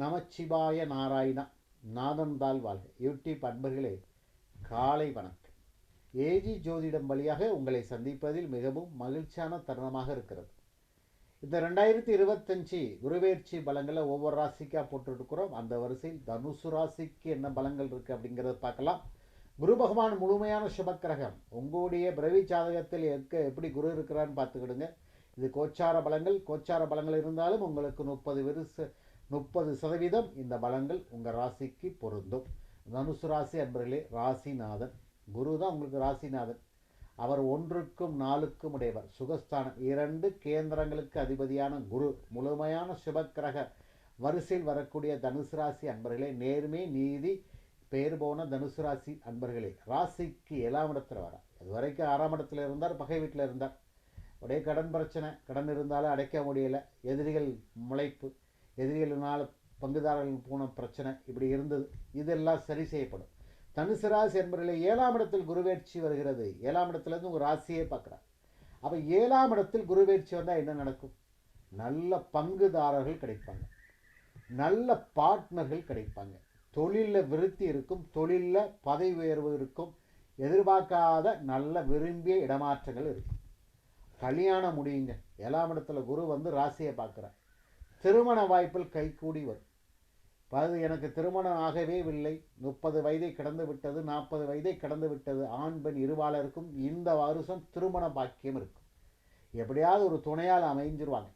நமச்சிவாய நாராயணா நாதந்தால் வாழ்க. யூடியூப் அன்பர்களே காலை வணக்கம். ஏஜி ஜோதிடம் வழியாக உங்களை சந்திப்பதில் மிகவும் மகிழ்ச்சியான தருணமாக இருக்கிறது. இந்த ரெண்டாயிரத்தி இருபத்தஞ்சு குருவேர்ச்சி பலங்களை ஒவ்வொரு ராசிக்காக போட்டுருக்கிறோம் அந்த வரிசையில் தனுசு ராசிக்கு என்ன பலங்கள் இருக்குது அப்படிங்கிறத பார்க்கலாம். குரு பகவான் முழுமையான சுபக்கிரகம். உங்களுடைய பிறவி ஜாதகத்தில் எக்க எப்படி குரு இருக்கிறான்னு பார்த்துக்கிடுங்க. இது கோச்சார பலங்கள் கோச்சார பலங்கள் இருந்தாலும் உங்களுக்கு முப்பது விருச முப்பது சதவீதம் இந்த பலங்கள் உங்கள் ராசிக்கு பொருந்தும். தனுசு ராசி அன்பர்களே ராசிநாதன். குரு தான் உங்களுக்கு ராசிநாதன். அவர் ஒன்றுக்கும் நாலுக்கும் உடையவர். சுகஸ்தானம். இரண்டு கேந்திரங்களுக்கு அதிபதியான குரு. முழுமையான சுபக்கிரக வரிசையில் வரக்கூடிய தனுசு ராசி அன்பர்களே நேர்மை நீதி பேர் போன தனுசு ராசி அன்பர்களே ராசிக்கு ஏழாம் இடத்துல வர. அது வரைக்கும் ஆறாம் இடத்துல இருந்தார் பகை வீட்டில் இருந்தார். உடைய கடன் பிரச்சனை. கடன் இருந்தாலும் அடைக்க முடியலை. எதிரிகள் முளைப்பு. எதிரிகளினால் பங்குதாரர்கள் போன பிரச்சனை இப்படி இருந்தது. இதெல்லாம் சரி செய்யப்படும். தனுசு ராசி என்பதில் ஏழாம் இடத்தில் குருவேட்சி வருகிறது. ஏழாம் இடத்துலேருந்து உங்கள் ராசியே பார்க்குறார் அப்போ ஏழாம் இடத்தில் குருவேட்சி வந்தால் என்ன நடக்கும்? நல்ல பங்குதாரர்கள் கிடைப்பாங்க. நல்ல பார்ட்னர்கள் கிடைப்பாங்க. தொழிலில் விருத்தி இருக்கும் தொழிலில் பதவி உயர்வு இருக்கும் எதிர்பார்க்காத நல்ல விரும்பிய இடமாற்றங்கள் இருக்கும். கல்யாணம் முடியுங்க. ஏழாம் இடத்துல குரு வந்து ராசியை பார்க்குறார் திருமண வாய்ப்பில் கைகூடி வரும். அது எனக்கு திருமணம் ஆகவே இல்லை. முப்பது வயதை கடந்து விட்டது நாற்பது வயதை கடந்து விட்டது. ஆண் பெண் இருவாளருக்கும் இந்த வருஷம் திருமண பாக்கியம் இருக்கும். எப்படியாவது ஒரு துணையால் அமைஞ்சிருவாங்க.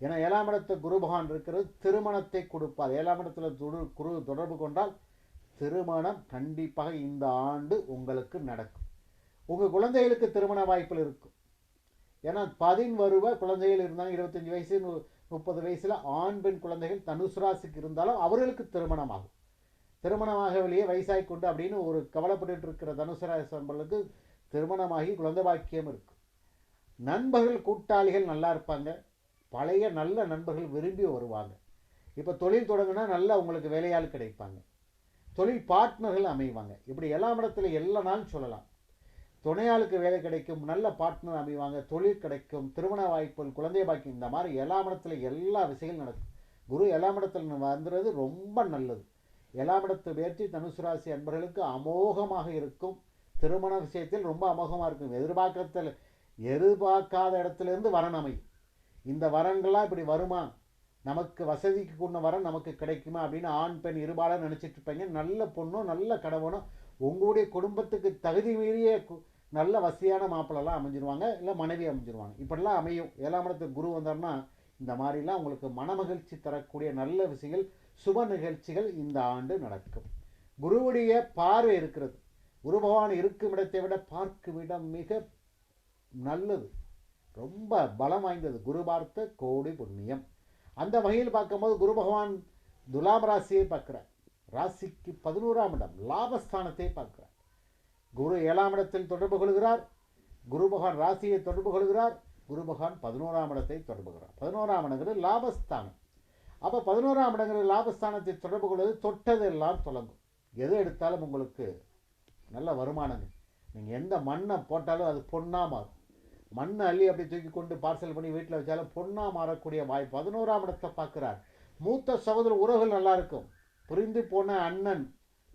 ஏன்னா ஏழாம் இடத்து குருபகான் இருக்கிறது திருமணத்தை கொடுப்பார். ஏழாம் இடத்துல குரு தொடர்பு கொண்டால் திருமணம் கண்டிப்பாக இந்த ஆண்டு உங்களுக்கு நடக்கும். உங்கள் குழந்தைகளுக்கு திருமண வாய்ப்பில் இருக்கும். ஏன்னா பதின் வருவ குழந்தைகள் இருந்தாங்க இருபத்தஞ்சி வயசு முப்பது வயசில் ஆண் பெண் குழந்தைகள் தனுசு ராசிக்கு இருந்தாலும் அவர்களுக்கு திருமணம் ஆகும் திருமணமாகவிலேயே வயசாகி கொண்டு அப்படின்னு ஒரு கவலைப்பட்டு இருக்கிற தனுசு ராசி திருமணமாகி குழந்தை பாக்கியம் இருக்கும் நண்பர்கள் கூட்டாளிகள் நல்லா இருப்பாங்க. பழைய நல்ல நண்பர்கள் விரும்பி வருவாங்க. இப்போ தொழில் தொடங்கினா நல்லா உங்களுக்கு வேலையாள் கிடைப்பாங்க. தொழில் பார்ட்னர்கள் அமைவாங்க. இப்படி எல்லா இடத்துல எல்லா நாளும் சொல்லலாம். துணையாளுக்கு வேலை கிடைக்கும் நல்ல பார்ட்னர் அமைவாங்க தொழில் கிடைக்கும் திருமண வாய்ப்புகள் குழந்தை பாக்கியம் இந்த மாதிரி எல்லா இடத்துல எல்லா விஷயங்களும் நடக்கும். குரு எல்லா இடத்துல வந்துடுறது ரொம்ப நல்லது. எல்லா இடத்து வேற்றி தனுசு ராசி அன்பர்களுக்கு அமோகமாக இருக்கும். திருமண விஷயத்தில் ரொம்ப அமோகமாக இருக்கும். எதிர்பார்க்கறதில் எதிர்பார்க்காத இடத்துலேருந்து வரன் அமையும். இந்த வரன்கள்லாம் இப்படி வருமா? நமக்கு வசதிக்கு கொண்ட வரன் நமக்கு கிடைக்குமா அப்படின்னு ஆண் பெண் இருபாலாக நினச்சிட்ருப்பீங்க நல்ல பொண்ணும் நல்ல கடவுனும் உங்களுடைய குடும்பத்துக்கு தகுதி மீறிய நல்ல வசதியான மாப்பிள்ளலாம் அமைஞ்சிருவாங்க இல்லை மனைவி அமைஞ்சிருவாங்க. இப்படிலாம் அமையும். ஏழாம் இடத்துக்கு குரு வந்தார்னா இந்த மாதிரிலாம் உங்களுக்கு மனமகிழ்ச்சி தரக்கூடிய நல்ல விஷயங்கள் சுப நிகழ்ச்சிகள் இந்த ஆண்டு நடக்கும். குருவுடைய பார்வை இருக்கிறது. குரு பகவான் இருக்கும் இடத்தை விட பார்க்கும் இடம் மிக நல்லது. ரொம்ப பலம் வாய்ந்தது. குரு பார்த்த கோடி புண்ணியம். அந்த வகையில் பார்க்கும்போது குரு பகவான் துலாம் ராசியை பார்க்குறார். ராசிக்கு பதினோராம் இடம் லாபஸ்தானத்தை பார்க்குறார். குரு ஏழாம் இடத்தில் தொடர்பு கொள்கிறார். குரு பகவான் ராசியை தொடர்பு கொள்கிறார். குரு பகவான் பதினோராம் இடத்தை தொடர்பு கொள்கிறார். பதினோராம் இடங்கிறது லாபஸ்தானம். அப்போ பதினோராம் இடங்கிற லாபஸ்தானத்தை தொடர்பு கொள்வது தொட்டதெல்லாம் தொடங்கும். எது எடுத்தாலும் உங்களுக்கு நல்ல வருமானங்க. நீங்கள் எந்த மண்ணை போட்டாலும் அது பொண்ணாக மாறும். மண்ணை அள்ளி அப்படி தூக்கி கொண்டு பார்சல் பண்ணி வீட்டில் வச்சாலும் பொண்ணாக மாறக்கூடிய வாய்ப்பு பதினோராம் இடத்தை பார்க்குறார். மூத்த சகோதர உறவுகள் நல்லா இருக்கும். புரிந்து போன அண்ணன்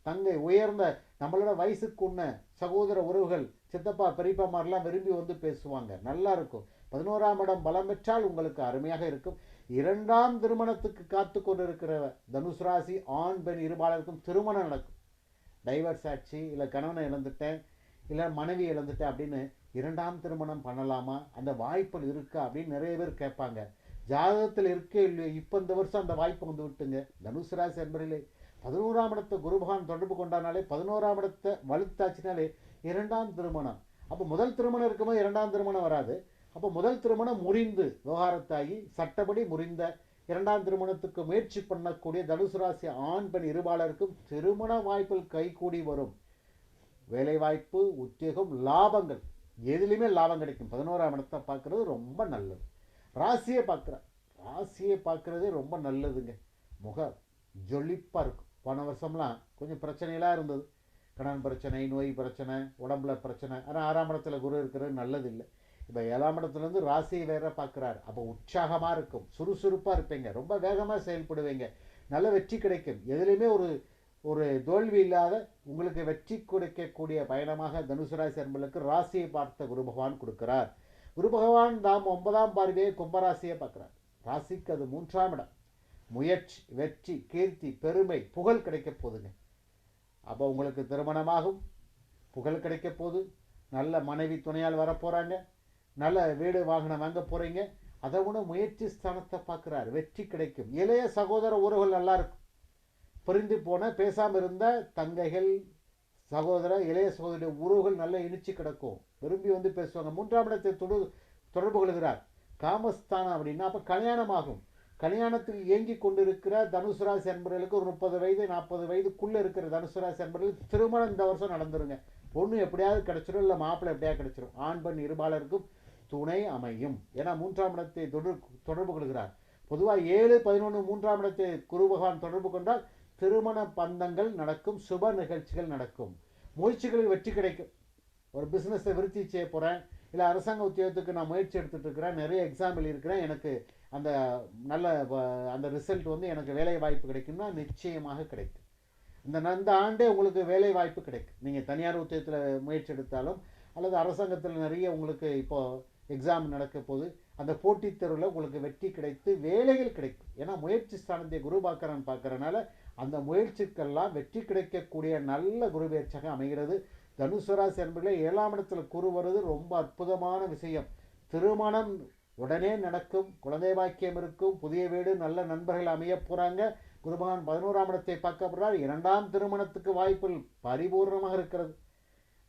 தங்கை உயர்ந்த நம்மளோட வயசுக்கு உண்ண சகோதர உறவுகள் சித்தப்பா பெரியப்பா மாதிரிலாம் விரும்பி வந்து பேசுவாங்க. நல்லா இருக்கும். பதினோராம் இடம் பலம் பெற்றால் உங்களுக்கு அருமையாக இருக்கும். இரண்டாம் திருமணத்துக்கு காத்து கொண்டிருக்கிற தனுசு ராசி ஆண் பெண் இருபாலருக்கும் திருமணம் நடக்கும். டைவர்ஸ் ஆச்சு இல்லை கணவனை இழந்துட்டேன் இல்லை மனைவி இழந்துட்டேன் அப்படின்னு இரண்டாம் திருமணம் பண்ணலாமா? அந்த வாய்ப்புகள் இருக்கா? அப்படின்னு நிறைய பேர் கேட்பாங்க. ஜாதகத்தில் இருக்கே இல்லையோ இப்போ இந்த வருஷம் அந்த வாய்ப்பு வந்து விட்டுங்க. தனுசு ராசி என்பதிலே பதினோராம் இடத்தை குருபகான் தொடர்பு கொண்டானாலே பதினோராம் இடத்தை வலுத்தாச்சினாலே இரண்டாம் திருமணம். அப்போ முதல் திருமணம் இருக்கும்போது இரண்டாம் திருமணம் வராது. அப்போ முதல் திருமணம் முறிந்து விவகாரத்தாகி சட்டப்படி முறிந்த இரண்டாம் திருமணத்துக்கு முயற்சி பண்ணக்கூடிய தனுசு ராசி ஆண் பெண் இருபாலருக்கும் திருமண வாய்ப்பில் கைகூடி வரும். வேலைவாய்ப்பு உத்தியோகம் லாபங்கள். எதுலேயுமே லாபம் கிடைக்கும். பதினோராம் இடத்தை பார்க்குறது ரொம்ப நல்லது. ராசியை பார்க்குற ராசியை பார்க்குறதே ரொம்ப நல்லதுங்க. முக ஜொலிப்பாக இருக்கும். போன வருஷம்லாம் கொஞ்சம் பிரச்சனையெல்லாம் இருந்தது. கடன் பிரச்சனை நோய் பிரச்சனை உடம்புல பிரச்சனை. ஆனால் ஆறாம் இடத்துல குரு இருக்கிறது நல்லது இல்லை இப்போ ஏழாம் இடத்துலேருந்து ராசியை வேற பார்க்குறாரு. அப்போ உற்சாகமாக இருக்கும். சுறுசுறுப்பாக இருப்பீங்க. ரொம்ப வேகமாக செயல்படுவீங்க. நல்ல வெற்றி கிடைக்கும். எதுலேயுமே ஒரு ஒரு தோல்வி இல்லாத உங்களுக்கு வெற்றி கொடுக்கக்கூடிய பயணமாக தனுசு ராசி அன்பர்களுக்கு ராசியை பார்த்த குரு பகவான் கொடுக்கிறார். குரு பகவான் தாம் ஒன்பதாம் பார்வையை கும்பராசியை பார்க்குறார். ராசிக்கு அது மூன்றாம் இடம். முயற்சி வெற்றி கீர்த்தி பெருமை புகழ் கிடைக்க போகுதுங்க. அப்போ உங்களுக்கு திருமணமாகும் புகழ் கிடைக்க போகுது. நல்ல மனைவி துணையால் வரப்போகிறாங்க நல்ல வீடு வாகனம் வாங்க போகிறீங்க அதை விட முயற்சி ஸ்தானத்தை பார்க்குறாரு. வெற்றி கிடைக்கும். இளைய சகோதர உறவுகள் நல்லா இருக்கும் பிரிந்து போன பேசாமல் இருந்த தங்கைகள் சகோதர இளைய சகோதரிய உறவுகள் நல்லா இனிச்சு கிடக்கும். விரும்பி வந்து பேசுவாங்க. மூன்றாம் இடத்தை தொடு தொடர்பு கொள்கிறார். காமஸ்தானம் அப்படின்னா அப்போ கல்யாணமாகும். கல்யாணத்தில் இயங்கி கொண்டிருக்கிற தனுசு ராசி அன்பர்களுக்கு ஒரு முப்பது வயது நாற்பது வயதுக்குள்ளே இருக்கிற தனுசு ராசி அன்பர்களுக்கு திருமணம் இந்த வருஷம் நடந்துருங்க. பொண்ணு எப்படியாவது கிடச்சிடும் இல்லை மாப்பிள்ளை எப்படியாவது கிடச்சிடும் ஆண் பெண் இருபாலருக்கும் துணை அமையும். ஏன்னா மூன்றாம் இடத்தை தொடர் தொடர்பு கொள்கிறார். பொதுவாக ஏழு பதினொன்று மூன்றாம் இடத்தை குரு பகவான் தொடர்பு கொண்டால் திருமண பந்தங்கள் நடக்கும் சுப நிகழ்ச்சிகள் நடக்கும். முயற்சிகளில் வெற்றி கிடைக்கும். ஒரு பிஸ்னஸை விருத்தி செய்ய போகிறேன் இல்லை அரசாங்க உத்தியோகத்துக்கு நான் முயற்சி எடுத்துகிட்டு இருக்கிறேன் நிறைய எக்ஸாம் எழுதியிருக்கிறேன் எனக்கு அந்த நல்ல வ- அந்த ரிசல்ட் வந்து எனக்கு வேலை வாய்ப்பு கிடைக்கும்னா நிச்சயமாக கிடைக்கும். இந்த இந்த ஆண்டே உங்களுக்கு வேலை வாய்ப்பு கிடைக்கும். நீங்கள் தனியார் உத்தியத்தில் முயற்சி எடுத்தாலும் அல்லது அரசாங்கத்தில் நிறைய உங்களுக்கு இப்போது எக்ஸாம் நடக்க போது அந்த போட்டித் தேர்வில் உங்களுக்கு வெற்றி கிடைத்து வேலைகள் கிடைக்கும். ஏன்னா முயற்சி ஸ்தானத்தை குரு பார்க்கறன் பார்க்குறனால அந்த முயற்சிக்கெல்லாம் வெற்றி கிடைக்கக்கூடிய நல்ல குரு பயிற்சியாக அமைகிறது தனுசுராசி என்பதில் ஏழாம் இடத்தில் குரு வருவது ரொம்ப அற்புதமான விஷயம். திருமணம் உடனே நடக்கும் குழந்தை பாக்கியம் இருக்கும் புதிய வீடு நல்ல நண்பர்கள் அமைய போகிறாங்க குருபகவான் பதினோராம் இடத்தை பார்க்கப்படுறார் இரண்டாம் திருமணத்துக்கு வாய்ப்புகள் பரிபூர்ணமாக இருக்கிறது.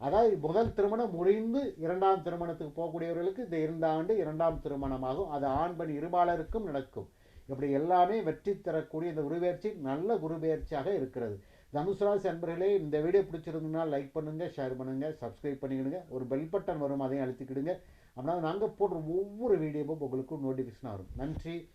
அதாவது முதல் திருமணம் முடிந்து இரண்டாம் திருமணத்துக்கு போகக்கூடியவர்களுக்கு இந்த இரண்டு ஆண்டு இரண்டாம் திருமணமாகும். அது ஆண் பெண் இருபாலருக்கும் நடக்கும். இப்படி எல்லாமே வெற்றி தரக்கூடிய இந்த குருபெயர்ச்சி நல்ல குருபெயர்ச்சியாக இருக்கிறது. தனுசுராசி அன்பர்களே இந்த வீடியோ பிடிச்சிருந்ததுன்னா லைக் பண்ணுங்கள் ஷேர் பண்ணுங்கள் சப்ஸ்கிரைப் பண்ணிக்கிடுங்க. ஒரு பெல் பட்டன் வரும் அதையும் அழுத்திக்கிடுங்க. அப்படின்னா நாங்கள் போடுற ஒவ்வொரு வீடியோவும் உங்களுக்கு நோட்டிஃபிகேஷன் வரும். நன்றி.